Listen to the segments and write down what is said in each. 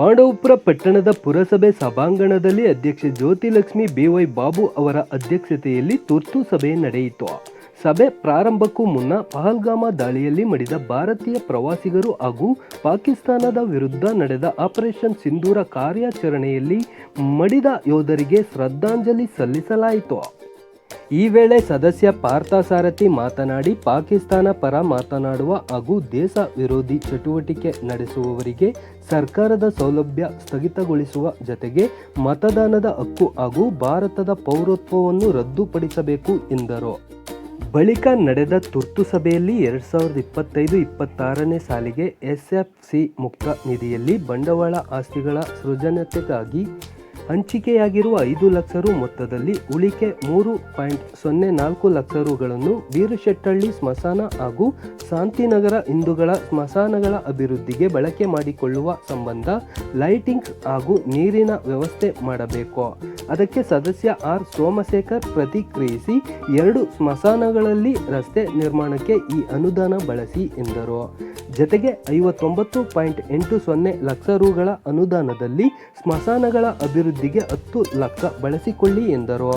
ಪಾಂಡವಪುರ ಪಟ್ಟಣದ ಪುರಸಭೆ ಸಭಾಂಗಣದಲ್ಲಿ ಅಧ್ಯಕ್ಷೆ ಜ್ಯೋತಿಲಕ್ಷ್ಮಿ ಬಿವೈ ಬಾಬು ಅವರ ಅಧ್ಯಕ್ಷತೆಯಲ್ಲಿ ತುರ್ತು ಸಭೆ ನಡೆಯಿತು. ಸಭೆ ಪ್ರಾರಂಭಕ್ಕೂ ಮುನ್ನ ಪಹಲ್ಗಾಮ ದಾಳಿಯಲ್ಲಿ ಮಡಿದ ಭಾರತೀಯ ಪ್ರವಾಸಿಗರು ಹಾಗೂ ಪಾಕಿಸ್ತಾನದ ವಿರುದ್ಧ ನಡೆದ ಆಪರೇಷನ್ ಸಿಂಧೂರ ಕಾರ್ಯಾಚರಣೆಯಲ್ಲಿ ಮಡಿದ ಯೋಧರಿಗೆ ಶ್ರದ್ಧಾಂಜಲಿ ಸಲ್ಲಿಸಲಾಯಿತು. ಈ ವೇಳೆ ಸದಸ್ಯ ಪಾರ್ಥಸಾರಥಿ ಮಾತನಾಡಿ, ಪಾಕಿಸ್ತಾನ ಪರ ಮಾತನಾಡುವ ಹಾಗೂ ದೇಶ ವಿರೋಧಿ ಚಟುವಟಿಕೆ ನಡೆಸುವವರಿಗೆ ಸರ್ಕಾರದ ಸೌಲಭ್ಯ ಸ್ಥಗಿತಗೊಳಿಸುವ ಜತೆಗೆ ಮತದಾನದ ಹಕ್ಕು ಹಾಗೂ ಭಾರತದ ಪೌರತ್ವವನ್ನು ರದ್ದುಪಡಿಸಬೇಕು ಎಂದರು. ಬಳಿಕ ನಡೆದ ತುರ್ತು ಸಭೆಯಲ್ಲಿ ಎರಡ್ ಸಾವಿರದ ಇಪ್ಪತ್ತೈದು ಇಪ್ಪತ್ತಾರನೇ ಸಾಲಿಗೆ ಎಸ್ಎಫ್ಸಿ ಮುಕ್ತ ನಿಧಿಯಲ್ಲಿ ಬಂಡವಾಳ ಆಸ್ತಿಗಳ ಸೃಜನತೆಗಾಗಿ ಹಂಚಿಕೆಯಾಗಿರುವ ಐದು ಲಕ್ಷ ರು ಮೊತ್ತದಲ್ಲಿ ಉಳಿಕೆ ಮೂರು ಪಾಯಿಂಟ್ ಸೊನ್ನೆ ನಾಲ್ಕು ಲಕ್ಷ ರುಗಳನ್ನು ವೀರಶೆಟ್ಟಳ್ಳಿ ಸ್ಮಶಾನ ಹಾಗೂ ಶಾಂತಿನಗರ ಹಿಂದೂಗಳ ಸ್ಮಶಾನಗಳ ಅಭಿವೃದ್ಧಿಗೆ ಬಳಕೆ ಮಾಡಿಕೊಳ್ಳುವ ಸಂಬಂಧ ಲೈಟಿಂಗ್ಸ್ ಹಾಗೂ ನೀರಿನ ವ್ಯವಸ್ಥೆ ಮಾಡಬೇಕು. ಅದಕ್ಕೆ ಸದಸ್ಯ ಆರ್ ಸೋಮಶೇಖರ್ ಪ್ರತಿಕ್ರಿಯಿಸಿ, ಎರಡು ಸ್ಮಶಾನಗಳಲ್ಲಿ ರಸ್ತೆ ನಿರ್ಮಾಣಕ್ಕೆ ಈ ಅನುದಾನ ಬಳಸಿ ಎಂದರು. ಜತೆಗೆ ಐವತ್ತೊಂಬತ್ತು ಪಾಯಿಂಟ್ ಎಂಟು ಸೊನ್ನೆ ಲಕ್ಷ ರುಗಳ ಅನುದಾನದಲ್ಲಿ ಸ್ಮಶಾನಗಳ ಅಭಿವೃದ್ಧಿಗೆ ಹತ್ತು ಲಕ್ಷ ಬಳಸಿಕೊಳ್ಳಿ ಎಂದರು.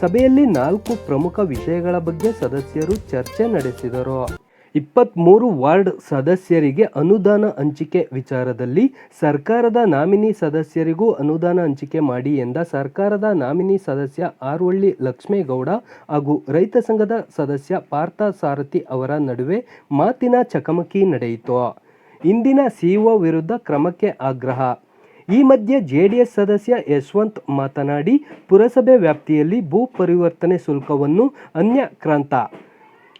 ಸಭೆಯಲ್ಲಿ ನಾಲ್ಕು ಪ್ರಮುಖ ವಿಷಯಗಳ ಬಗ್ಗೆ ಸದಸ್ಯರು ಚರ್ಚೆ ನಡೆಸಿದರು. ಇಪ್ಪತ್ತ್ಮೂರು ವಾರ್ಡ್ ಸದಸ್ಯರಿಗೆ ಅನುದಾನ ಹಂಚಿಕೆ ವಿಚಾರದಲ್ಲಿ ಸರ್ಕಾರದ ನಾಮಿನಿ ಸದಸ್ಯರಿಗೂ ಅನುದಾನ ಹಂಚಿಕೆ ಮಾಡಿ ಎಂದ ಸರ್ಕಾರದ ನಾಮಿನಿ ಸದಸ್ಯ ಆರ್ವಳ್ಳಿ ಲಕ್ಷ್ಮೇಗೌಡ ಹಾಗೂ ರೈತ ಸಂಘದ ಸದಸ್ಯ ಪಾರ್ಥ ಸಾರಥಿ ಅವರ ನಡುವೆ ಮಾತಿನ ಚಕಮಕಿ ನಡೆಯಿತು. ಇಂದಿನ ಸಿಇಒ ವಿರುದ್ಧ ಕ್ರಮಕ್ಕೆ ಆಗ್ರಹ. ಈ ಮಧ್ಯೆ ಜೆಡಿಎಸ್ ಸದಸ್ಯ ಯಶವಂತ್ ಮಾತನಾಡಿ, ಪುರಸಭೆ ವ್ಯಾಪ್ತಿಯಲ್ಲಿ ಭೂ ಪರಿವರ್ತನೆ ಶುಲ್ಕವನ್ನು ಅನ್ಯಕ್ರಾಂತ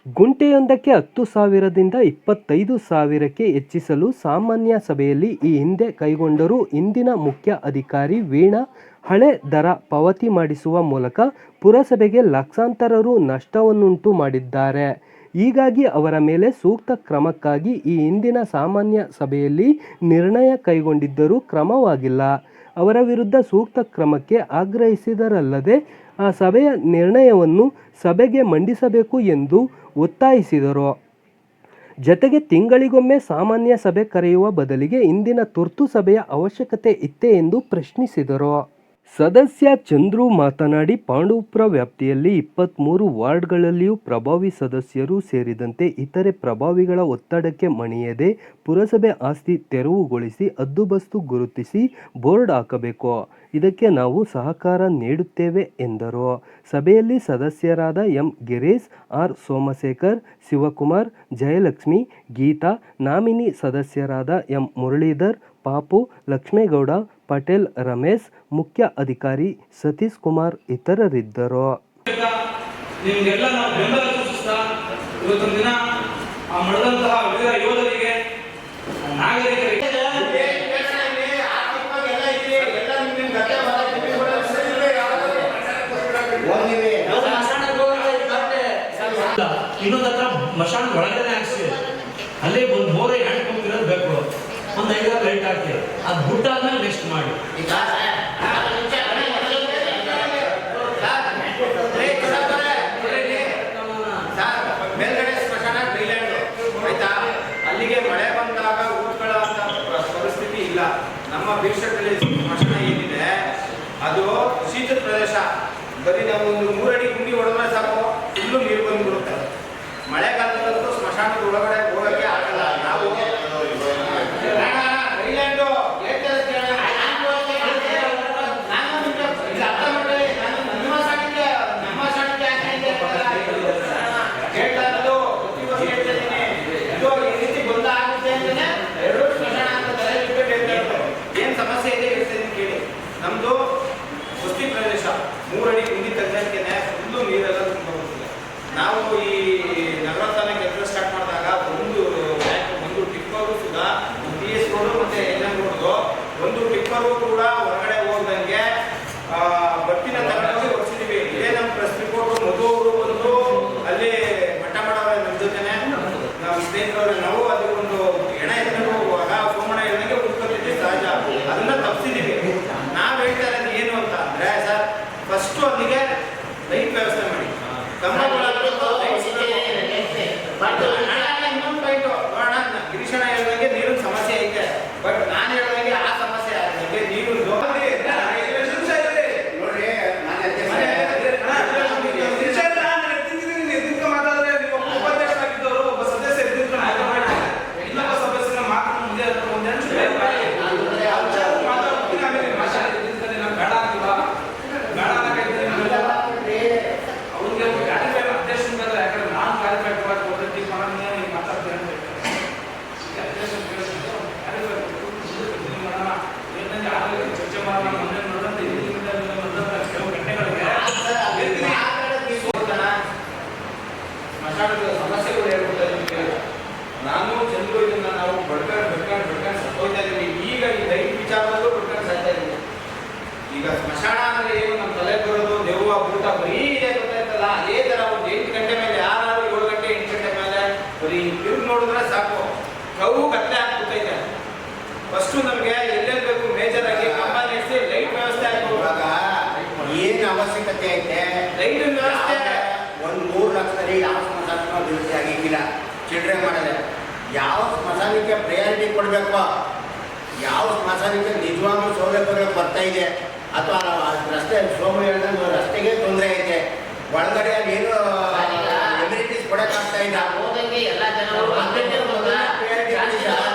ಗುಂಟೆಯೊಂದಕ್ಕೆ ಹತ್ತು ಸಾವಿರದಿಂದ ಇಪ್ಪತ್ತೈದು ಸಾವಿರಕ್ಕೆ ಹೆಚ್ಚಿಸಲು ಸಾಮಾನ್ಯ ಸಭೆಯಲ್ಲಿ ಈ ಹಿಂದೆ ಕೈಗೊಂಡರೂ ಇಂದಿನ ಮುಖ್ಯ ಅಧಿಕಾರಿ ವೀಣಾ ಹಳೆ ದರ ಪಾವತಿ ಮಾಡಿಸುವ ಮೂಲಕ ಪುರಸಭೆಗೆ ಲಕ್ಷಾಂತರ ರು ನಷ್ಟವನ್ನುಂಟು ಮಾಡಿದ್ದಾರೆ. ಹೀಗಾಗಿ ಅವರ ಮೇಲೆ ಸೂಕ್ತ ಕ್ರಮಕ್ಕಾಗಿ ಈ ಹಿಂದಿನ ಸಾಮಾನ್ಯ ಸಭೆಯಲ್ಲಿ ನಿರ್ಣಯ ಕೈಗೊಂಡಿದ್ದರೂ ಕ್ರಮವಾಗಿಲ್ಲ. ಅವರ ವಿರುದ್ಧ ಸೂಕ್ತ ಕ್ರಮಕ್ಕೆ ಆಗ್ರಹಿಸಿದರಲ್ಲದೆ ಆ ಸಭೆಯ ನಿರ್ಣಯವನ್ನು ಸಭೆಗೆ ಮಂಡಿಸಬೇಕು ಎಂದು ಒತ್ತಾಯಿಸಿದರು. ಜತೆಗೆ ತಿಂಗಳಿಗೊಮ್ಮೆ ಸಾಮಾನ್ಯ ಸಭೆ ಕರೆಯುವ ಬದಲಿಗೆ ಇಂದಿನ ತುರ್ತು ಸಭೆಯ ಅವಶ್ಯಕತೆ ಇತ್ತೇ ಎಂದು ಪ್ರಶ್ನಿಸಿದರು. ಸದಸ್ಯ ಚಂದ್ರು ಮಾತನಾಡಿ ಪಾಂಡವಪುರ ವ್ಯಾಪ್ತಿಯಲ್ಲಿ ಇಪ್ಪತ್ತ್ಮೂರು ವಾರ್ಡ್ಗಳಲ್ಲಿಯೂ ಪ್ರಭಾವಿ ಸದಸ್ಯರು ಸೇರಿದಂತೆ ಇತರೆ ಪ್ರಭಾವಿಗಳ ಒತ್ತಡಕ್ಕೆ ಮಣಿಯದೆ ಪುರಸಭೆ ಆಸ್ತಿ ತೆರವುಗೊಳಿಸಿ ಹದ್ದುಬಸ್ತು ಗುರುತಿಸಿ ಬೋರ್ಡ್ ಹಾಕಬೇಕು. ಇದಕ್ಕೆ ನಾವು ಸಹಕಾರ ನೀಡುತ್ತೇವೆ ಎಂದರು. ಸಭೆಯಲ್ಲಿ ಸದಸ್ಯರಾದ M. Girish, R. Somashekar, Shivakumar, Jayalakshmi, Geetha, nominee ಸದಸ್ಯರಾದ ಎಂ. ಮುರಳೀಧರ್, ಪಾಪು, ಲಕ್ಷ್ಮೇಗೌಡ ಪಟೇಲ್ ರಮೇಶ್ ಮುಖ್ಯ ಅಧಿಕಾರಿ ಸತೀಶ್ ಕುಮಾರ್ ಇತರರಿದ್ದರು. ನಿಮಗೆಲ್ಲ ನಾವು ಬೆಂಬಲ ಸೂಚಿಸ್ತಾ ಇವತ್ತೊಂದು ದಿನ ಆ ಮಡಿದಂತಹ ವೀರ ಯೋಧರಿಗೆ ನಾಗರಿಕರಿಗೆ ಇನ್ನೊಂದು ಹತ್ರ ಮಶಾನ್ ಒಳಗಡೆ ನಮ್ಮ ಬೀರ್ಷದಲ್ಲಿ ಸ್ಮಶಾನ ಏನಿದೆ, ಅದು ಶೀತ ಪ್ರದೇಶ. ಬರೀ ನಾವು ಒಂದು ಮೂರಡಿ ಗುಂಡಿ ಹೊಡೆದ್ರೆ ಸಾಕು ಫುಲ್ಲು ನೀರು ಬಂದ್ಬಿಡುತ್ತೆ. ಮಳೆಗಾಲದಲ್ಲಂತೂ ಸಮಾಜದಲ್ಲಿ ಯಾವ ಸ್ಮಶಾನ ಅಭಿವೃದ್ಧಿ ಆಗಿಲ್ಲ. ಚಿಲ್ಡ್ರೆ ಮಾಡಿದೆ ಯಾವ ಸ್ಮಶಾನಕ್ಕೆ ಪ್ರಯಾರಿಟಿ ಕೊಡಬೇಕು ಯಾವ ಸ್ಮಶಾನಕ್ಕೆ ನಿಜವಾಗ್ಲೂ ಸೌಲಭ್ಯಗಳು ಬರ್ತಾ ಇದೆ ಅಥವಾ ರಸ್ತೆ ಸೋಮ ಹೇಳಿದಂಗೆ ರಸ್ತೆಗೆ ತೊಂದರೆ ಐತೆ ಒಳಗಡೆ ಅಲ್ಲಿ ಏನು ಫೆಸಿಲಿಟೀಸ್ ಕೊಡೋಕ್ಕಾಗ್ತಾ ಇಲ್ಲ. ಎಲ್ಲ ಜನ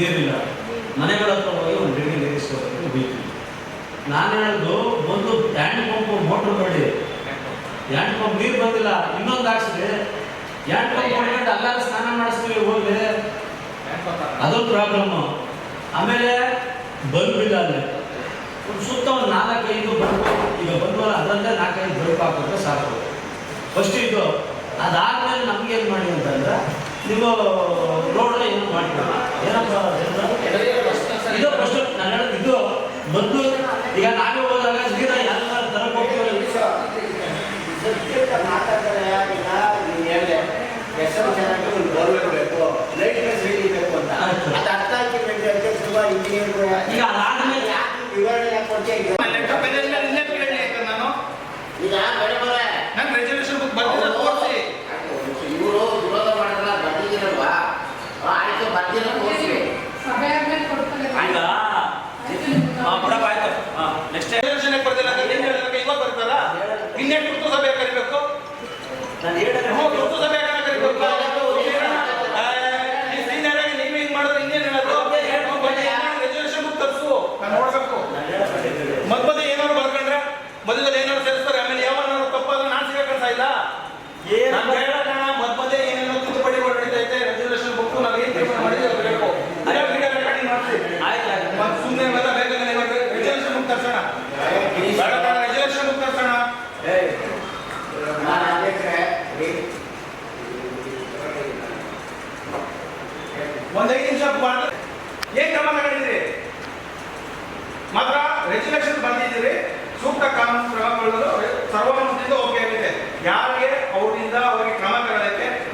ನೀರಿಲ್ಲ ಮನೆಗಳ ಹತ್ರ ಹೋಗಿ ಒಂದು ನೀರು ಲೇರಿಸ್ಕೋಬೇಕು ಹೋಗ್ತೀವಿ ನಾನು ಹೇಳೋದು, ಒಂದು ಹ್ಯಾಂಡ್ ಪಂಪ್ ಮೋಟ್ರ್ ನೋಡಿ. ಹ್ಯಾಂಡ್ ಪಂಪ್ ನೀರು ಬಂದಿಲ್ಲ, ಇನ್ನೊಂದು ಹಾಕ್ಸಿದೆ. ಹ್ಯಾಂಡ್ ಪಂಪ್ ಮಾಡ್ಕೊಂಡು ಅಲ್ಲ ಸ್ನಾನ ಮಾಡಿಸ್ತೀವಿ ಹೋಗಿ. ಅದು ಪ್ರಾಬ್ಲಮ್ ಆಮೇಲೆ ಬಲ್ಬಿಲ್ಲ ಅಲ್ಲಿ ಒಂದು ಸುತ್ತ ಒಂದು ನಾಲ್ಕೈದು ಬಲ್ಬ್ ಈಗ ಬಂದು ಅದರಲ್ಲೇ ನಾಲ್ಕೈದು ಬಲ್ಬ್ ಹಾಕಿದ್ರೆ ಸಾಕು. ಫಸ್ಟ್ ಇದು, ಅದಾದ್ಮೇಲೆ ನಮ್ಗೇನು ಮಾಡಿ ಅಂತಂದ್ರೆ ನಿಮ್ಮ ರೋಡ್ನ ಏನು ಮಾಡಿದ್ರು ಏನಪ್ಪ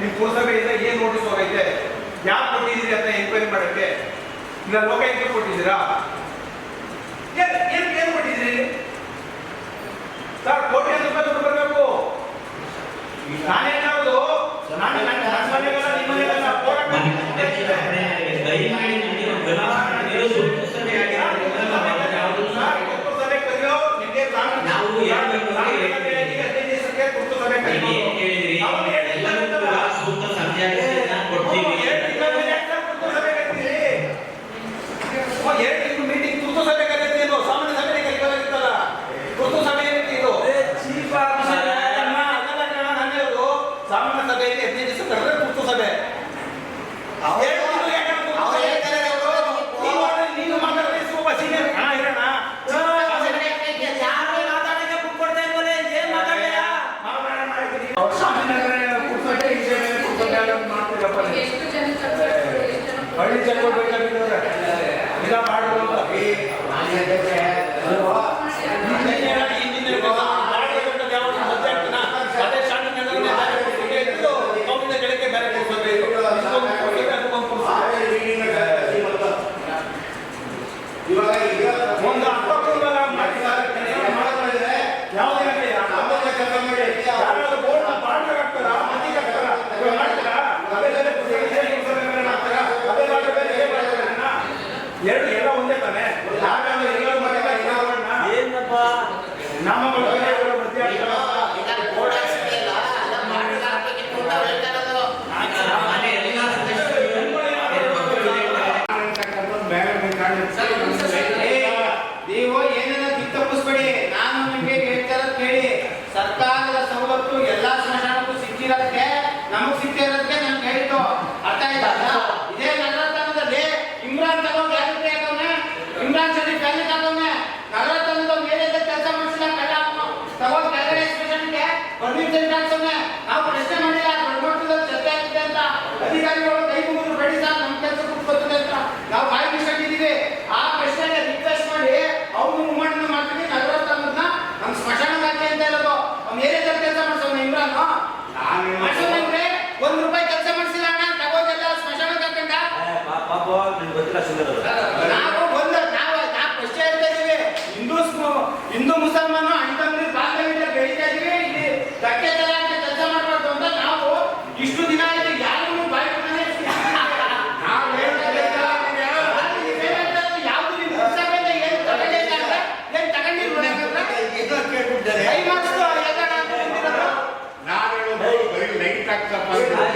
ನಿಮ್ಮ ಪುರಸಭೆಯಿಂದ ಏನು ನೋಟಿಸ್ ಹೋಗೈತೆ ಯಾರು ಕೊಟ್ಟಿದ್ದೀರಿ ಅಂತ ಎನ್ಕ್ವೈರಿ ಮಾಡಕ್ಕೆ ಇಲ್ಲ ಲೋಕಾಯುಕ್ತ ಕೊಟ್ಟಿದ್ದೀರಾ ಏನ್ ಏನು ಕೊಟ್ಟಿದ್ದೀರಿ ಸರ್ ಕೋಟ್ಯಾಂತರ ರೂಪಾಯಿ ಬರಬೇಕು ನಾನೇನಾದ್ರು ನಾನು ನನ್ನ ಮನೆಗಲ್ಲ ನಿಮ್ಮ ಮನೆಗಲ್ಲ ಹೋರಾಟ ನೀವು ಏನೇನ ತಪ್ಪಿಸ್ಬೇಡಿ ನಾನು ನಿಮಗೆ ಹೇಳ್ತಾರ ಕೇಳಿ. ಸರ್ಕಾರದ ಸವಲತ್ತು ಎಲ್ಲಾ ಸ್ಮಶಾನಕ್ಕೂ ಸಿಕ್ಕಿರತ್ತೆ ನಮಗ್ ಸಿಕ್ಕಿರ Thank you.